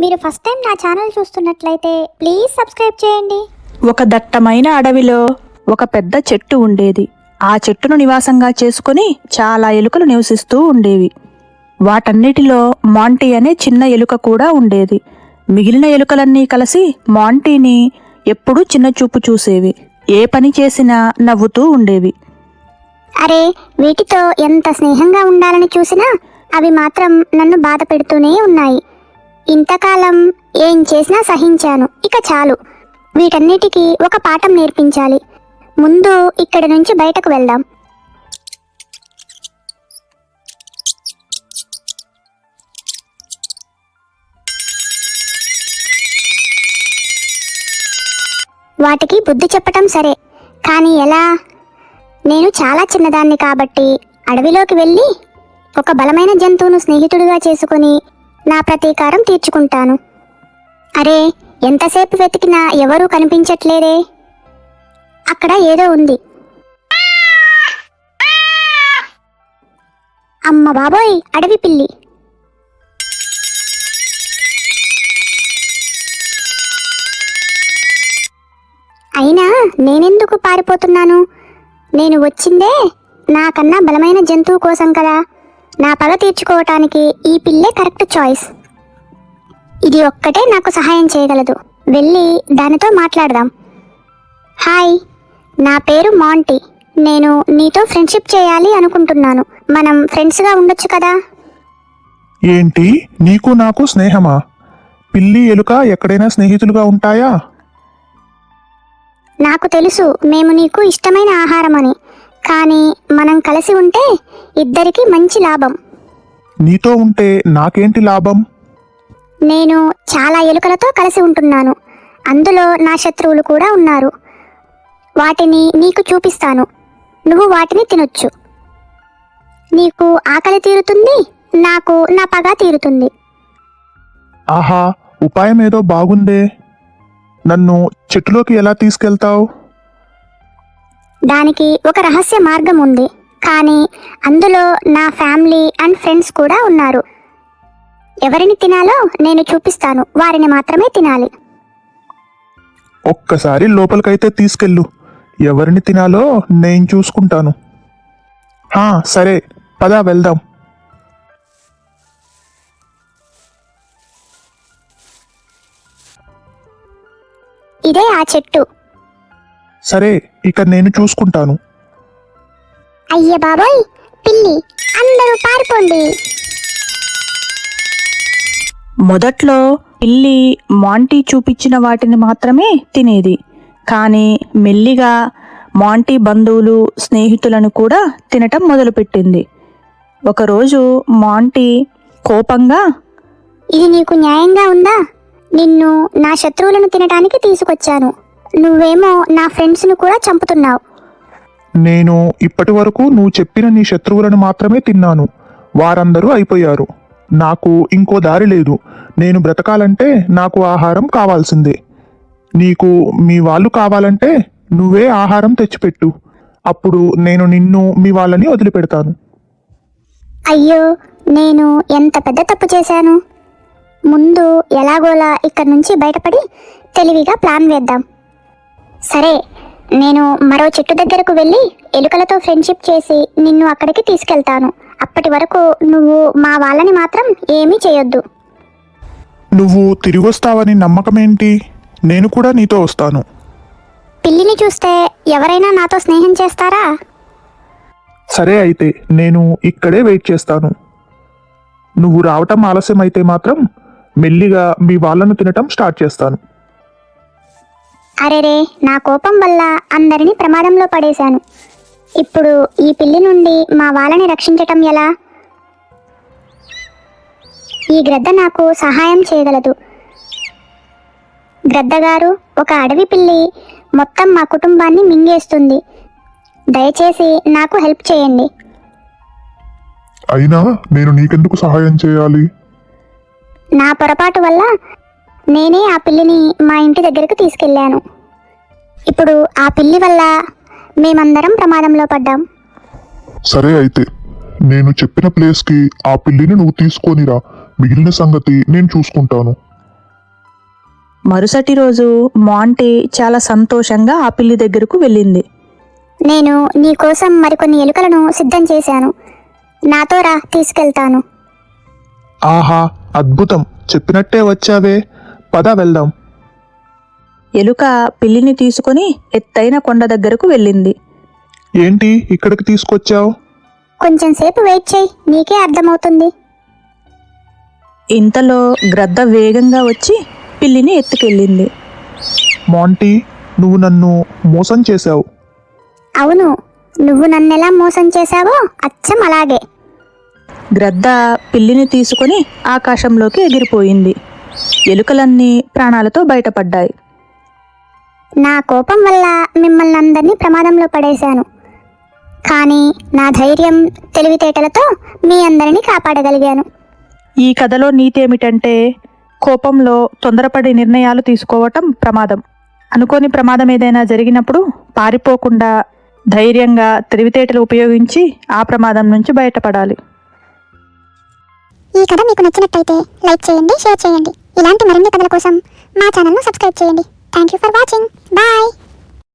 మీరు first time నా channel చూస్తున్నట్లయితే ప్లీజ్ సబ్స్క్రైబ్ చేయండి. ఒక దట్టమైన అడవిలో ఒక పెద్ద చెట్టు ఉండేది. ఆ చెట్టును నివాసంగా చేసుకుని చాలా ఎలుకలు నివసిస్తూ ఉండేవి. వాటన్నిటిలో మాంటీ అనే చిన్న ఎలుక కూడా ఉండేది. మిగిలిన ఎలుకలన్నీ కలిసి మాంటీని ఎప్పుడూ చిన్న చూపు చూసేవి. ఏ పని చేసినా నవ్వుతూ ఉండేవి. అరే వీటితో ఎంత స్నేహంగా ఉండాలని చూసినా అవి మాత్రం నన్ను బాధ పెడుతూనే ఉన్నాయి. ఇంతకాలం ఏం చేసినా సహించాను. ఇక చాలు. వీటన్నిటికీ ఒక పాఠం నేర్పించాలి. ముందు ఇక్కడి నుంచి బయటకు వెళ్దాం. వాటికి బుద్ధి చెప్పటం సరే. కానీ ఎలా? నేను చాలా చిన్నదాన్ని కాబట్టి అడవిలోకి వెళ్ళి ఒక బలమైన జంతువును స్నేహితుడిగా చేసుకుని నా ప్రతీకారం తీర్చుకుంటాను. అరే ఎంతసేపు వెతికినా ఎవరూ కనిపించట్లేదే. అక్కడ ఏదో ఉంది. అమ్మ బాబోయ్ అడవి పిల్లి. అయినా నేనెందుకు పారిపోతున్నాను? నేను వచ్చిందే నాకన్నా బలమైన జంతువు కోసం కదా. నా పగ తీర్చుకోవటానికి ఈ పిల్లే కరెక్ట్ చాయిస్ ఇది ఒక్కటే నాకు సహాయం చేయగలదు. వెళ్ళి దానితో మాట్లాడదాం. హాయ్ నా పేరు మాంటీ. నేను నీతో ఫ్రెండ్షిప్ చేయాలి అనుకుంటున్నాను. మనం ఫ్రెండ్స్గా ఉండొచ్చు కదా? ఏంటి? నీకు నాకు స్నేహమా? పిల్లి ఎలుక ఎక్కడైనా స్నేహితులుగా ఉంటాయా? నాకు తెలుసు మేము నీకు ఇష్టమైన ఆహారమని. కానీ మనం కలిసి ఉంటే ఇద్దరికి మంచి లాభం. నీతో ఉంటే నాకేంటి లాభం? నేను చాలా ఎలుకలతో కలిసి ఉంటున్నాను. అందులో నా శత్రువులు కూడా ఉన్నారు. వాటిని నీకు చూపిస్తాను. నువ్వు వాటిని తినొచ్చు. నీకు ఆకలి తీరుతుంది నాకు నా పగ తీరుతుంది. ఆహా ఉపాయం ఏదో బాగుందే. నన్ను చెట్టులోకి ఎలా తీసుకెళ్తావు? దానికి ఒక రహస్య మార్గం ఉంది. కానీ అందులో నా ఫ్యామిలీ అండ్ ఫ్రెండ్స్ కూడా ఉన్నారు. ఎవరిని తినాలో నేను చూపిస్తాను. వారిని మాత్రమే తినాలి. ఒక్కసారి లోపలికైతే తీసుకెళ్ళు. ఎవరిని తినాలో నేను చూసుకుంటాను. సరే. పదా వెళ్దాం. ఇదే ఆ చెట్టు. సరే. ఇక నేను చూసుకుంటాను. అయ్య బాబోయ్ పిల్లి అందరూ పారిపోండి. మొదట్లో పిల్లి మాంటీ చూపించిన వాటిని మాత్రమే తినేది. కానీ మెల్లిగా మాంటీ బంధువులు స్నేహితులను కూడా తినటం మొదలుపెట్టింది. ఒకరోజు మాంటీ కోపంగా ఇది నీకు న్యాయంగా ఉందా? నిన్ను నా శత్రువులను తినడానికి తీసుకొచ్చాను. నువ్వేమో నా ఫ్రెండ్స్ను కూడా చంపుతున్నావు. నేను ఇప్పటి వరకు నువ్వు చెప్పిన నీ శత్రువులను మాత్రమే తిన్నాను. వారందరూ అయిపోయారు. నాకు ఇంకో దారి లేదు. నేను బ్రతకాలంటే నాకు ఆహారం కావాల్సిందే. నీకు మీ వాళ్ళు కావాలంటే నువ్వే ఆహారం తెచ్చిపెట్టు. అప్పుడు నేను నిన్ను మీ వాళ్ళని వదిలిపెడతాను. అయ్యో నేను ఎంత పెద్ద తప్పు చేశాను? ముందు ఎలాగోలా ఇక్కడి నుంచి బయటపడి తెలివిగా ప్లాన్ వేద్దాం. సరే నేను మరో చెట్టు దగ్గరకు వెళ్ళి ఎలుకలతో ఫ్రెండ్షిప్ చేసి నిన్ను అక్కడికి తీసుకెళ్తాను. అప్పటి వరకు నువ్వు మా వాళ్ళని మాత్రం ఏమీ చేయొద్దు. నువ్వు తిరిగొస్తావని నమ్మకమేంటి? నేను కూడా నీతో వస్తాను. పిల్లిని చూస్తే ఎవరైనా నాతో స్నేహం చేస్తారా? సరే అయితే నేను ఇక్కడే వెయిట్ చేస్తాను. నువ్వు రావటం ఆలస్యం అయితే మాత్రం మెల్లిగా మీ వాళ్ళను తినటం స్టార్ట్ చేస్తాను. అరెరే నా కోపం వల్ల అందరినీ ప్రమాదంలో పడేశాను. ఇప్పుడు ఈ పిల్లి నుండి మా వాళ్ళని రక్షించటం ఎలా? ఈ గ్రద్ద నాకు సహాయం చేయగలదు. గ్రద్దగారు ఒక అడవి పిల్లి మొత్తం మా కుటుంబాన్ని మింగేస్తుంది. దయచేసి నాకు హెల్ప్ చేయండి. అయినా నేను నీకెందుకు సహాయం చేయాలి? నా పొరపాటు వల్ల నేనే ఆ పిల్లిని మా ఇంటి దగ్గరకు తీసుకెళ్ళాను. ఇప్పుడు ఆ పిల్లి వల్ల మేమందరం ప్రమాదంలో పడ్డాం. సరే అయితే నేను చెప్పిన ప్లేస్కి ఆ పిల్లిని నువ్వు తీసుకొనిరా. మిగిలిన సంగతి నేను చూసుకుంటాను. మరుసటి రోజు మాంటీ చాలా సంతోషంగా ఆ పిల్లి దగ్గరకు వెళ్ళింది. నేను నీ కోసం మరికొన్ని ఎలుకలను సిద్ధం చేశాను. నాతో రా తీసుకెళ్తాను. ఆహా అద్భుతం. చెప్పినట్టే వచ్చావే. పద వెళ్దాం. ఎలుక పిల్లిని తీసుకొని ఎత్తైన కొండ దగ్గరకు వెళ్ళింది. ఏంటి ఇక్కడికి తీసుకొచ్చావు? కొంచెం సేపు వెయిట్ చేయి నీకే అర్థమవుతుంది. ఇంతలో గ్రద్ద వేగంగా వచ్చి పిల్లిని ఎత్తుకెళ్ళింది. మాంటీ నువ్వు నన్ను మోసం చేశావు. అవును నువ్వు నన్నెలా మోసం చేశావో అచ్చం అలాగే. గ్రద్ద పిల్లిని తీసుకొని ఆకాశంలోకి ఎగిరిపోయింది. ఎలుకలన్నీ ప్రాణాలతో బయటపడ్డాయి. నా కోపం వల్ల మిమ్మల్ని అందరినీ ప్రమాదంలో పడేశాను. కానీ నా ధైర్యం తెలివితేటలతో మీ అందరినీ కాపాడగలిగాను. ఈ కథలో నీతి ఏమిటంటే కోపంలో తొందరపడి నిర్ణయాలు తీసుకోవటం ప్రమాదం. అనుకోని ప్రమాదం ఏదైనా జరిగినప్పుడు పారిపోకుండా ధైర్యంగా తెలివితేటలు ఉపయోగించి ఆ ప్రమాదం నుంచి బయటపడాలి. ఈ కథ మీకు నచ్చినట్టయితే లైక్ చేయండి షేర్ చేయండి. ఇలాంటి మరిన్ని కథల కోసం మా ఛానల్ను సబ్స్క్రైబ్ చేయండి. Thank you for watching bye